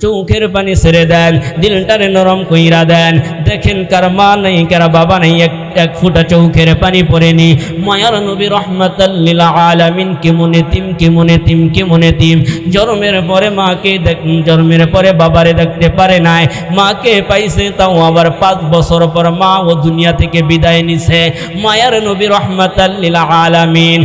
চোখের পানি ছেড়ে দেন দিলটারে নরম কইরা দেন দেখেন কার মা নেই কার বাবা নেই এক এক ফুটা চৌখের পানি পড়েনি মায়ার নবী রহমতাল্লিল আলামিন কেমন এতিম কেমন এতিম কেমন এতিম জন্মের পরে মাকে দেখ জন্মের পরে বাবারে দেখতে পারে নাই মাকে পাইছে তাও আবার পাঁচ বছর পর মা ও দুনিয়া থেকে বিদায় নিছে মায়ার নবী রহমতাল্লিল আলামিন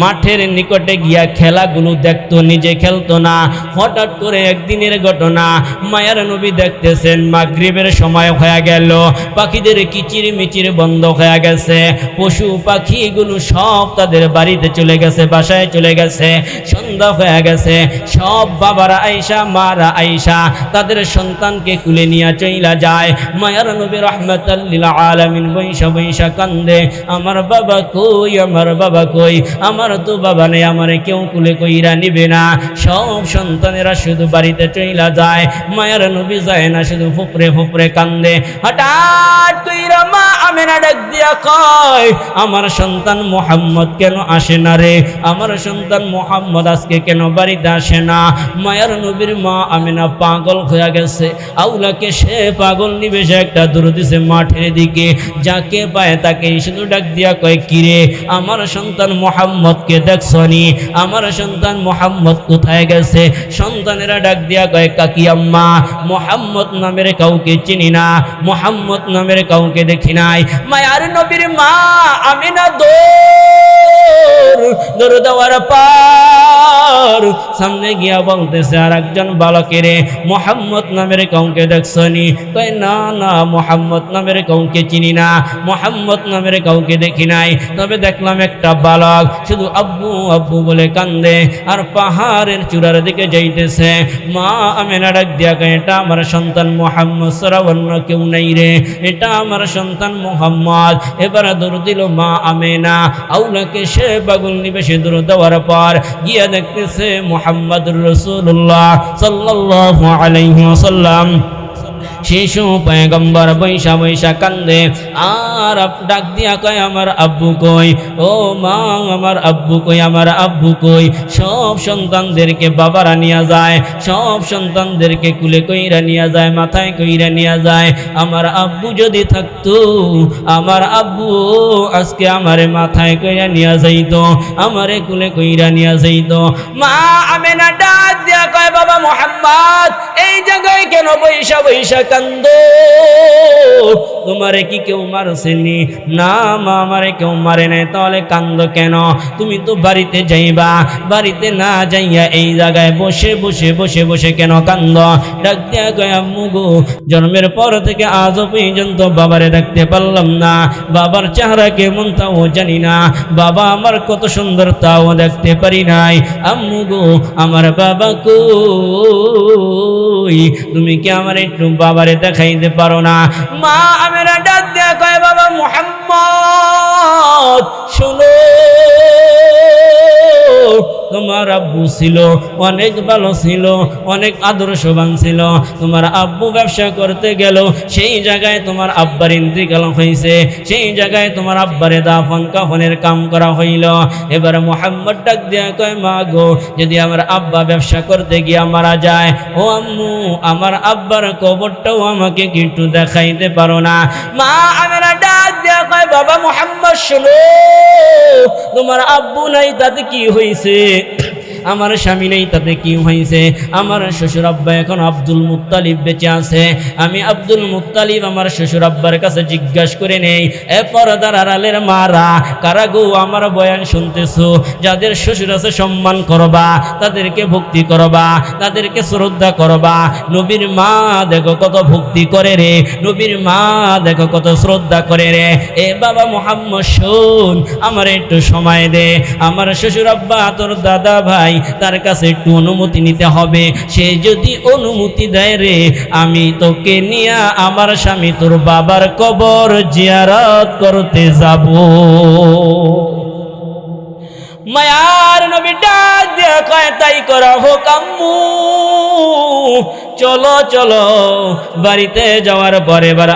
মাঠের নিকটে গিয়া খেলাগুলো দেখতো, নিজে খেলতো না। হঠাৎ করে একদিনের ঘটনা, মায়ার নবী দেখতেছেন, মাগরিবের সময় হয়ে গেল। পাখিদের কিচির মিচির বন্ধ হয়ে গেছে। পশু পাখিগুলো সব তাদের বাড়িতে চলে গেছে, বাসায় চলে গেছে। সন্ধ্যা হয়ে গেছে। সব বাবারা আইসা মারা আইসা তাদের সন্তানকে কুলে নিয়ে চইলা যায়। মায়ার নবী রহমতাল্লিল আলামিন বৈশা বৈশা কান্দে, আমার বাবা কই, আমার বাবা কই? আমার তো বাবা নেই, আমার কেউ কুলে কইরা নিবে না। সব সন্তানেরা শুধু বাড়িতে চইলা যায়, মায়ের নবী যায় না, শুধু ফুপরে ফুপরে কান্দে। হঠাৎ কইরা মা আমেনা ডাক দিয়া কয়, আমার সন্তান মোহাম্মদ কেন আসে না রে? আমার সন্তান মোহাম্মদ আজকে কেন বাড়িতে আসে না? মায়ের নবীর মা আমেনা পাগল হয়ে গেছে। আউলাকে সে পাগল নিবে, সে একটা দূর দিছে মাঠের দিকে। যাকে পায় তাকে শুধু ডাক দিয়া কয়, কিরে, আমার সন্তান মোহাম্মদকে দেখছনি? আমার সন্তান মোহাম্মদ কোথায় গেছে? সন্তানেরা ডাক দিয়া কয়, কাকি আম্মা, মোহাম্মদ নামের কাউকে চিনি না, মোহাম্মদ নামের কাউকে দেখি নাই। মায়ার নবীর মা আমি না দৌড় দৌড় দেওয়ার পার সামনে গিয়া বলতেছে আর একজন বালকেরে মোহাম্মদ নামের কাউকে দেখছনি? কয়, না না, মোহাম্মদ নামের কাউকে চিনি না, মোহাম্মদ নামের কাউকে দেখি নাই। তবে দেখলাম একটা বালক শুধু আব্বু আব্বু বলে কান্দে আর পাহাড়ের চূড়ার দিকে যাইতেছে। মা আমেনা ডাক দিয়া এটা আমার সন্তান মোহাম্মদ সারা অন্য কেউ নাই রে। এটা আমার সন্তান মোহাম্মদ। এবার দূর দিল মা আমেনা। আউলাকে সে পাগল নিবে সে দৌড় দেওয়ার পর গিয়া দেখতেছে মোহাম্মদুর রসুল্লাহ সাল্লাল্লাহু আলাইহি ওয়াসাল্লাম শিশু পয়গম্বর বৈশা বৈশা কান্দে, আর ডাক দিয়া কয়, আমার আব্বু কই? ও মা, আমার আব্বু কই, আমার আব্বু কই? সব সন্তানদেরকে বাবারা নিয়ে যায়, সব সন্তানদেরকে কুলে কইরা নিয়ে যায়, মাথায় কইরা নিয়ে যায়, আমার আব্বু যদি থাকতো, আমার আব্বু আজকে আমারে মাথায় কইরা নিয়ে যাইতো, আমারে কুলে কইরা নিয়ে যাইতো। মা আমেনা ডাক দিয়া কয়, বাবা মোহাম্মদ জায়গায় কেন বৈশা বৈশা কান্দ? তোমারে কি কেউ মারছেনি? না, মা, আমারে কেউ মারে নাই। তাহলে কান্দ কেন? তুমি তো বাড়িতে যাইবা। বাড়িতে না যাইয়া এই জায়গায় বসে বসে বসে বসে কেন কান্দ? ডাক দিয়া গয়া মুগো জন্মের পর থেকে আজও পর্যন্ত বাবারে দেখতে পারলাম না। বাবার চেহারা কেমন তাও জানি না। বাবা আমার কত সুন্দর তাও দেখতে পারি নাই। আম্মু গো, আমার বাবা কই? তুমি কি আমার একটু বাবারে দেখাইতে পারো না? মা, আমেরা ডাক দেয়া বাবা মোহাম্মদ, শোনো, তোমার আব্বু ছিল, অনেক ভালো ছিল, অনেক আদর্শবান ছিল। তোমার আব্বু ব্যবসা করতে গেল, সেই জায়গায় তোমার আব্বার ইন্তিকাল হয়েছে সেই জায়গায় তোমার আব্বারে দাফন কাফনের কাম করা হইল। এবার মোহাম্মদ ডাক দেয়া কয়, মা গো, যদি আমার আব্বা ব্যবসা করতে গিয়া মারা যায়, ও আম্মু, আমার আব্বার কবরটাও আমাকে কিন্তু দেখাইতে পারো না। মা আমরা ডাক দেয়া কয়, বাবা মোহাম্মদ, শোনো, তোমার আব্বু নাই, তাতে কি হয়েছে আমার স্বামী নেই তাতে কি হয়েছে? আমার শ্বশুর আব্বা এখন আব্দুল মুত্তালিব বেঁচে আছে। আমি আব্দুল মুত্তালিব আমার শ্বশুর আব্বার কাছে জিজ্ঞাসা করে নেই, এ পরদার আড়ালের মারা, কারা গো আমার বয়ান শুনতেছো? যাদের শ্বশুর আছে সম্মান করবা, তাদেরকে ভক্তি করবা, তাদেরকে শ্রদ্ধা করবা। নবীর মা দেখো কত ভক্তি করে রে, নবীর মা দেখো কত শ্রদ্ধা করে রে। এ বাবা মোহাম্মদ, শোন, আমার একটু সময় দে। আমার শ্বশুর আব্বা তোর দাদা ভাই তার কাছে একটু অনুমতি নিতে হবে। সে যদি অনুমতি দেয় রে, আমি তোকে নিয়ে আমার স্বামী তোর বাবার কবর জিয়ারত করতে যাব। মায়ার নবী ডাক দিয়ে কয়, তাই করা হোক আম্মু। চলো চলো, বাড়িতে যাওয়ার পরে এবার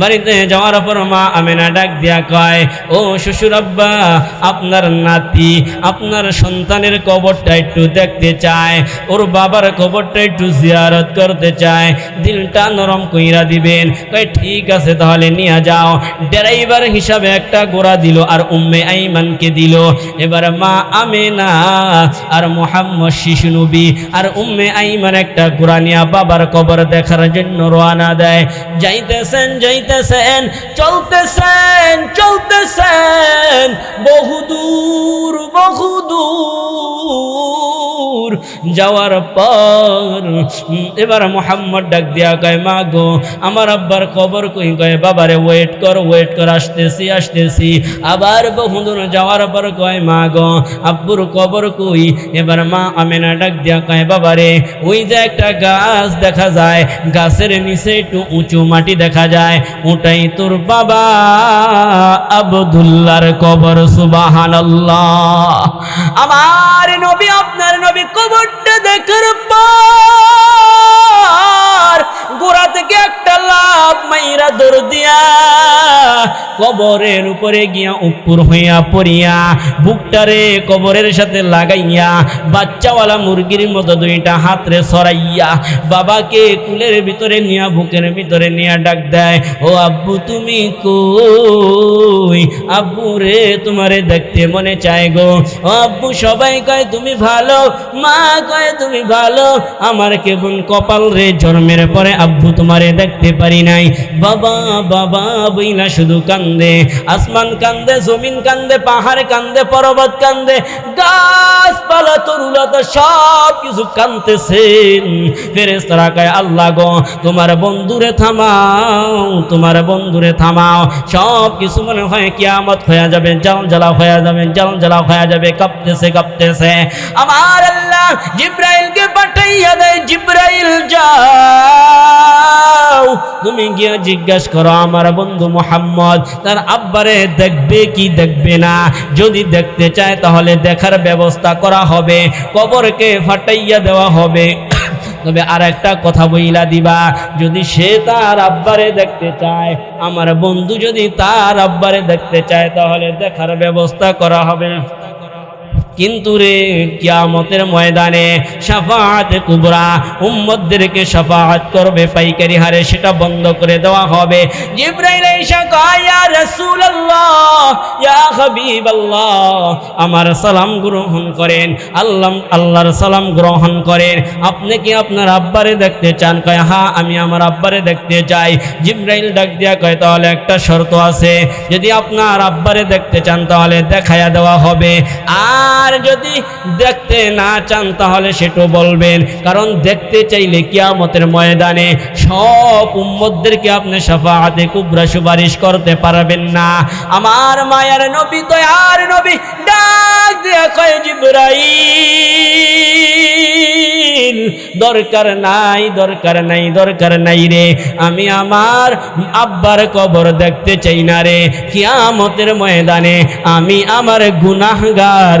বাড়িতে যাওয়ার পর মা আমেনা ডাক দিয়া কয়, ও শ্বশুর আব্বা আপনার নাতি আপনার সন্তানের কবরটা একটু দেখতে চায়, ওর বাবার কবরটা একটু জিয়ারত করতে চায়, দিলটা নরম কইরা দিবেন। কয়, ঠিক আছে, তাহলে নিয়ে যাও। ড্রাইভার হিসাবে একটা গোড়া দিল আর উম্মে আইমানকে দিল। এবার মা আমেনা আর মোহাম্মদ শিশু নবী আর উম্মে আইমান একটা গোড়া নিয়া বাবার কবর দেখার জন্য রওনা দেয়। যাইতেছেন যাইতেছেন, চলতেছেন চলতেছেন। বহুদূর বহুদূর যাওয়ার পর, এবার মোহাম্মদ ডাক দিয়া কয়, মা গো, আমার আব্বার কবর কই? কয়, বাবারে ওয়েট কর ওয়েট কর, আসতেছি আসতেছি। আবার বহুদূর যাওয়ার পর কয়, মা গো, আব্বুর কবর কই? এবার মা আমেনা ডাক দিয়া কয়, বাবারে, ওই যে একটা গাছ দেখা যায়, গাছের নিচে একটু উঁচু মাটি দেখা যায় ওটাই তোর বাবা আবদুল্লার কবর সুবাহান আমার নবী, আপনার নবী কবরটা দেখার পর গোড়া থেকে একটা লাভ দৌড় দিয়া কবরের উপরে গিয়া উপর হইয়া পড়িয়া, বুকটারে কবরের সাথে লাগাইয়া, বাচ্চাওয়ালা মুরগির মতো দুইটা হাতরে সরাইয়া, বাবাকে কুলের ভিতরে নিয়া, বুকের ভিতরে নিয়া ডাক দেয়, ও আব্বু, তুমি কই? আব্বু রে, তোমারে দেখতে মনে চায় গো। ও আব্বু, সবাই কয়, তুমি ভালো। মা কয়, তুমি ভালো। আমার কেবল কপাল রে, জন্মের পরে আব্বু তোমারে দেখতে পারি নাই। বাবা বাবা বইলা শুধু কান্দে। আসমান কান্দে, জমিন কান্দে, পাহাড় কান্দে, পর্বত কান্দে। গাছপালা, তরুলতা সব কিছু কান্দতেছেন ফেরেস্তারা কয়, আল্লাহ গো, তোমার বন্ধুরে থামাও, তোমার বন্ধুরে থামাও। সব কিছু মনে হয় কিয়ামত হয়ে যাবে জাল জ্বালা হয়ে যাবে জাল জ্বালা হয়ে যাবে, কাঁপতেছে কাঁপতেছে। আমার আল্লাহ জিব্রাইলকে পাঠাইয়া দেয়, জিব্রাইল, যাও। তুমি গিয়া গিয়ে জিজ্ঞাসা করো, আমার বন্ধু মোহাম্মদ, তার আব্বারে দেখবে কি দেখবে না? যদি দেখতে চায় তাহলে দেখার ব্যবস্থা করা হবে, কবরকে ফাটাইয়া দেওয়া হবে। তবে আর একটা কথা বইলা দিবা, যদি সে তার আব্বারে দেখতে চায়, আমার বন্ধু যদি তার আব্বারে দেখতে চায় তাহলে দেখার ব্যবস্থা করা হবে। কিন্তু রে কিয়ামতের ময়দানে সাফাত কুবরা উম্মতদেরকে সাফাত করবে, পাইকারি হারে সেটা বন্ধ করে দেওয়া হবে। জিব্রাইল এসে কয়, ইয়া রাসূলুল্লাহ, ইয়া হাবিবাল্লাহ, আমার সালাম গ্রহণ করেন, আল্লাহ, আল্লাহর সালাম গ্রহণ করেন। আপনি কি আপনার আব্বারে দেখতে চান? কয় হ্যাঁ আমি আমার আব্বারে দেখতে চাই। জিব্রাইল ডাক দিয়া কয়, তাহলে একটা শর্ত আছে। যদি আপনার আব্বারে দেখতে চান, তাহলে দেখায়া দেওয়া হবে। আর যদি দেখতে না চান, তাহলে সেটাও বলবেন। কারণ দেখতে চাইলে কিয়ামতের ময়দানে সব উম্মতদেরকে আপনি সাফাহাতে কুবরা সুপারিশ করতে পারবেন না। আমার মায়ার নবী, দয়ার নবী, ডাক দিয়া কয়, জিব্রাইল, দরকার নাই দরকার নাই দরকার নাই রে। আমি আমার আব্বার কবর দেখতে চাই না রে। কিয়ামতের ময়দানে আমি আমার গুনাহগার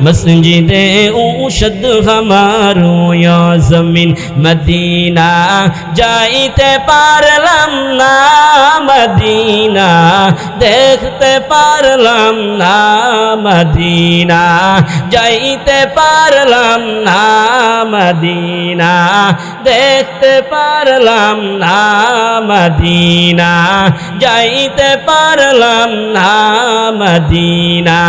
مسجد اوشد ہمارو یا زمین মদিনা যাইতে পারলাম না মদিনা দেখতে পারলাম না মদিনা যাইতে পারলাম না মদিনা দেখতে পারলাম না মদিনা যাইতে পারলাম না মদিনা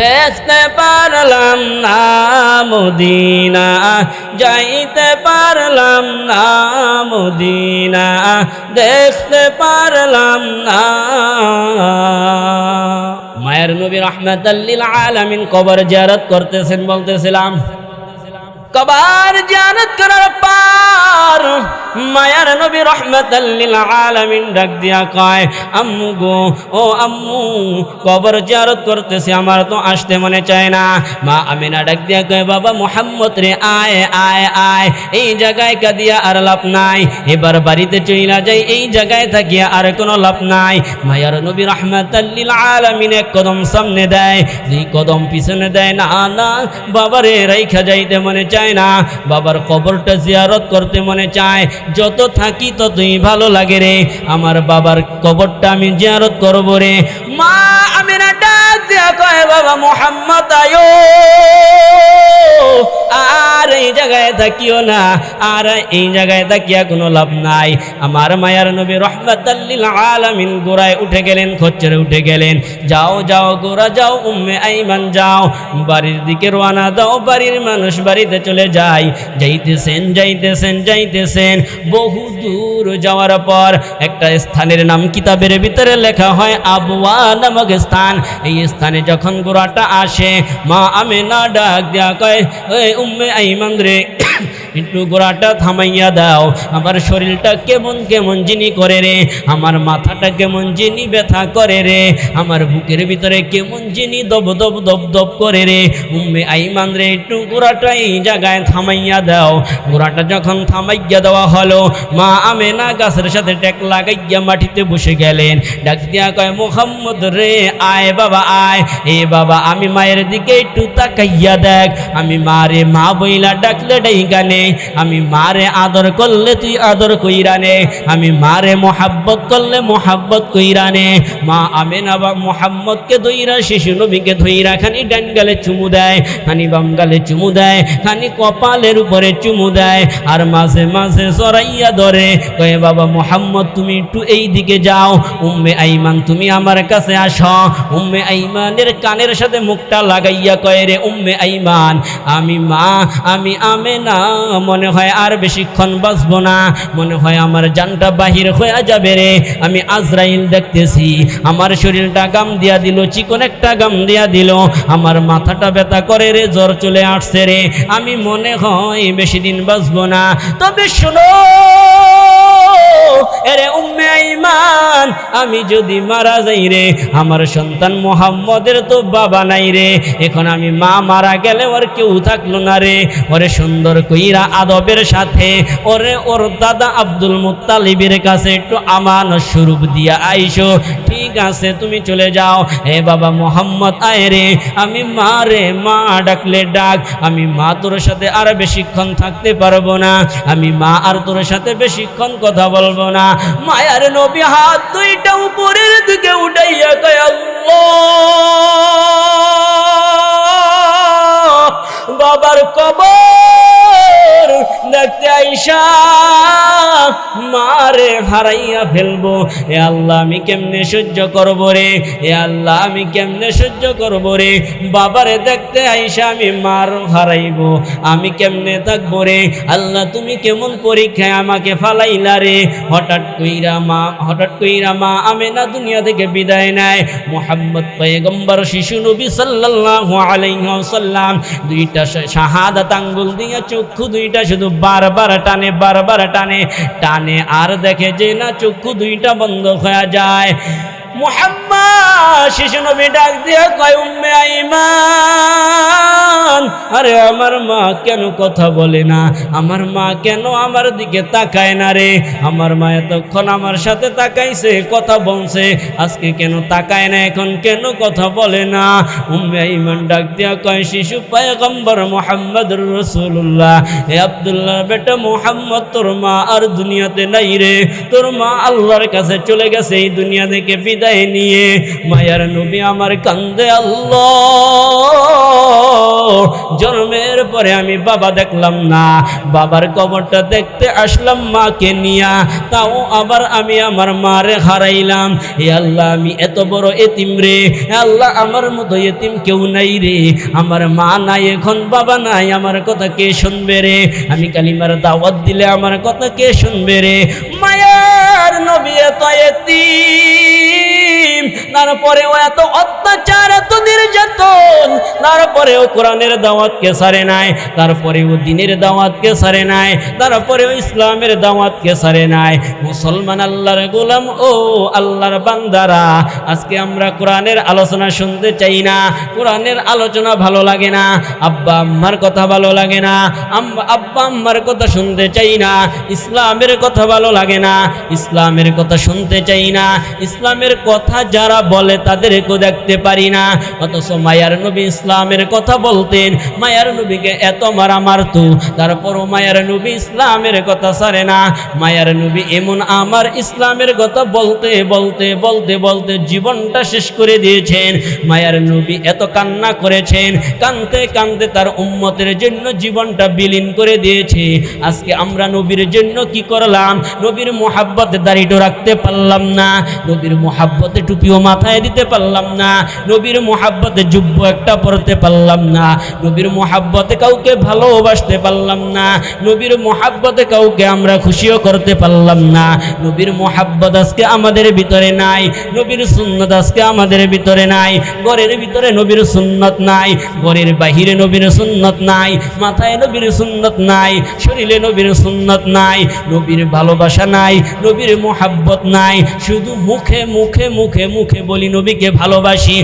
দেখতে পারলাম না মদিনা, যাইতে পারলাম না মদিনা, দেখতে পারলাম না। মায়ের নবী রহমতাল্লিল আলামিন কবর জিয়ারত করতেছেন, বলতেছিলাম কবার জিয়ারত করার পার মায়ার নবী রহমতাল্লিল আলামিন ডাক দিয়া কয়, আম্মু গো, ও আম্মু, কবর জিয়ারত করতেছি, আমার তো আসতে মনে চায় না। মা আমিনা ডাক দিয়া কয়, বাবা মোহাম্মদ রে, আয় আয় আয়, এই জায়গায় কাদিয়া আর লাভ নাই। এবার বাড়িতে চইলা যাই, এই জায়গায় থাকিয়া আর কোনো লাভ নাই। মায়ার নবী রহমতাল্লিল আলামিন এক কদম সামনে দেয়, দুই কদম পিছনে দেয়, না না, বাবারে, রাইখা যাইতে মনে চায় না। বাবার কবরটা জিয়ারত করতে মনে চায়। যত থাকি ততই ভালো লাগে রে। আমার বাবার কবরটা আমি জিয়ারত করব রে। মা আমি না দিয়া মোহাম্মদ, আয়ো! আর এই জায়গায় থাকিও না, আর এই জায়গায় থাকিয়া কোনো লাভ নাই। আমার মায়ার নবী রহমতাল্লিল আলামিন গোড়ায় উঠে গেলেন, খচ্চরে উঠে গেলেন। যাও যাও, গোড়া যাও, উম্মে আইমান যাও। বাড়ির দিকে রওনা দাও, বাড়ির মানুষ বাড়িতে চলে যায়। যাইতেছেন যাইতেছেন যাইতেছেন। বহু দূর যাওয়ার পর একটা স্থানের নাম কিতাবের ভিতরে লেখা হয় আবুয়া নামক স্থান। এই স্থানে যখন গোড়াটা আসে মা আমি না ডাক দেয়া কয় ওই উম্মে আইমান রে একটু গোড়াটা থামাইয়া দাও। আমার শরীরটা কেমন কেমন জিনি করে রে? আমার মাথাটা কেমন জিনি ব্যথা করে রে? আমার বুকের ভিতরে কেমন জিনি দব দব দব দব করে রে? উম্মে আইমান রে, একটু গোড়াটা এই জায়গায় থামাইয়া দাও। গোড়াটা যখন থামাইয়া দেওয়া হলো, মা আমেনা গাছের সাথে ট্যাক লাগাইয়া মাটিতে বসে গেলেন। ডাক দিয়া কয়, মোহাম্মদ রে, আয় বাবা, আয়। এ বাবা, আমি মায়ের দিকে একটু তাকাইয়া দেখ। আমি মারে মা বইলা ডাকলে ডাইগানে আমি মারে আদর করলে তুই আদর কইরানে আমি মারে মোহাব্বত করলে মোহাব্বত কইরানে মা আমেনা বা মোহাম্মদকে দইরা শিশু নবীকে ধইরা খানি ডান গালে চুমু দেয়, খানি বাম গালে চুমু দেয়, খানি কপালের উপরে চুমু দেয়, আর মাঝে মাঝে সরাইয়া ধরে, কয়ে, বাবা মোহাম্মদ, তুমি একটু এই দিকে যাও, উম্মে আইমান, তুমি আমার কাছে আসো। উম্মে আইমানের কানের সাথে মুখটা লাগাইয়া কয়ে রে, উম্মে আইমান, আমি মা, আমি আমে না মনে হয় আর বেশিক্ষণ বাঁচবো না। মনে হয় আমার জানটা বাহির হয়ে যাবে রে। আমি আজরাইল দেখতেছি। আমার শরীরটা গাম দিয়া দিল, চিকন একটা গাম দিয়া দিল। আমার মাথাটা ব্যথা করে রে, জ্বর চলে আসছে রে। আমি মনে হয় বেশি দিন বাঁচবো না। তবে শোনো আমি যদি মারা যাই রে, আমার সন্তান মোহাম্মদের তো বাবা নাই রে। এখন আমি মা মারা গেলে ওর কেউ থাকল না রে। ওরে সুন্দর কইরা আদবের সাথে, ওরে ওর দাদা আব্দুল মুত্তালিবের কাছে একটু আমান স্বরূপ দিয়া আইসো। ঠিক আছে, তুমি চলে যাও। হে বাবা মোহাম্মদ, আয় রে। আমি মা রে, মা ডাকলে ডাক। আমি মা তোর সাথে আর বেশিক্ষণ থাকতে পারব না। আমি মা আর তোর সাথে বেশিক্ষণ কথা বলব না। মায়ার নবী হাত দুইটা উপরের দিকে উঠাইয়া কয় আল্লাহ বাবার কবর দেখতে আইসা মারে হারাইয়া ফেলব। এ আল্লাহ আমি কেমনে সহ্য করব রে? এ আল্লাহ আমি কেমনে সহ্য করব রে? বাবারে দেখতে আইসা আমি মার হারাইবো। আমি কেমনে থাকব রে? আল্লাহ তুমি কেমন পরীক্ষায় আমাকে ফালাইলা রে? হঠাৎ কইরা মা, হঠাৎ কইরা মা আমি না দুনিয়া থেকে বিদায় নেয়। মোহাম্মদ পয়গম্বর শিশু নবী সাল্লাল্লাহু আলাইহি ওয়াসাল্লাম দুইটা শাহাদাত আঙ্গুল দিয়া চক্ষু দুইটা শুধু বারবার টানে বারবার টানে। টানে আর দেখে যে না চক্ষু দুইটা বন্ধ হয়ে যায়। শিশু নবী ডাক দিয়ে কয়, উম্মে আইমান। আরে আমার মা কেন কথা বলে না? আমার মা কেন আমার দিকে তাকায় না রে? আমার মা এতক্ষণ আমার সাথে তাকাইছে, কথা বলছে। আজকে কেন তাকায় না? এখন কেন কথা বলে না? উম্মে আইমান ডাক দিয়া কয়, শিশু পয়গম্বর মোহাম্মদ রসুল্লাহ এ আব্দুল্লাহর বেটা মোহাম্মদ, তোর মা আর দুনিয়াতে নাই রে। তোর মা আল্লাহর কাছে চলে গেছে, এই দুনিয়া থেকে নিয়ে মায়ার নবী আমার কান্দে আল্লাহ। জন্মের পরে আমি বাবা দেখলাম না। বাবার কবরটা দেখতে আসলাম মাকে নিয়া। তাও আবার আমি আমার মারে হারাইলাম। এ আল্লাহ, আমি এত বড় এতিম রে। আল্লাহ, আমার মতো এতিম কেউ নাই রে। আমার মা নাই, এখন বাবা নাই, আমার কথা কে শুনবে রে? আমি কালিমার দাওয়াত দিলে আমার কথা কে শুনবে রে? মায়ার নবী এত এতিম। তারপরেও এত অত্যাচার, এত নির্যাতন, তারপরেও কোরআনের দাওয়াতকে সারে নাই, তারপরেও দিনের দাওয়াতকে সারে নাই, তারপরেও ইসলামের দাওয়াতকে সারে নাই। মুসলমান আল্লাহর গোলাম ও আল্লাহর বান্দারা, আজকে আমরা কোরআনের আলোচনা শুনতে চাই না, কোরআনের আলোচনা ভালো লাগে না, আব্বা আম্মার কথা ভালো লাগে না আব্বা আম্মার কথা শুনতে চাই না, ইসলামের কথা ভালো লাগে না, ইসলামের কথা শুনতে চাই না, ইসলামের কথা যারা বলে তাদেরকেও দেখতে পারি না। অথচ মায়ার নবী ইসলামের কথা বলতেন, মায়ার নবীকে এত মারা মারতো, তারপরও মায়ার নবী ইসলামের কথা সারে না। মায়ার নবী এমন আমার ইসলামের কথা বলতে বলতে বলতে বলতে জীবনটা শেষ করে দিয়েছেন। মায়ার নবী এত কান্না করেছেন, কানতে কানতে তার উম্মতের জন্য জীবনটা বিলীন করে দিয়েছে। আজকে আমরা নবীর জন্য কি করলাম? নবীর মোহাব্বতে দাড়িটো রাখতে পারলাম না। নবীর মোহাব্বতে টুপিও মাথায় দিতে পারলাম না, নবীর মোহাব্বতে যুব্য একটা পরতে পারলাম না, নবীর মোহাব্বতে কাউকে ভালোবাসতে পারলাম না, নবীর মোহাব্বতে কাউকে আমরা খুশিও করতে পারলাম না, নবীর মোহাব্বত আজকে আমাদের ভিতরে নাই, নবীর সুন্নত আজকে আমাদের ভিতরে নাই, ঘরের ভিতরে নবীর সুন্নত নাই, ঘরের বাহিরে নবীর সুন্নত নাই, মাথায় নবীর সুন্নত নাই, শরীরে নবীর সুন্নত নাই, নবীর ভালোবাসা নাই, নবীর মোহাব্বত নাই, শুধু মুখে মুখে মুখে মুখে বলি নবীকে ভালোবাসি।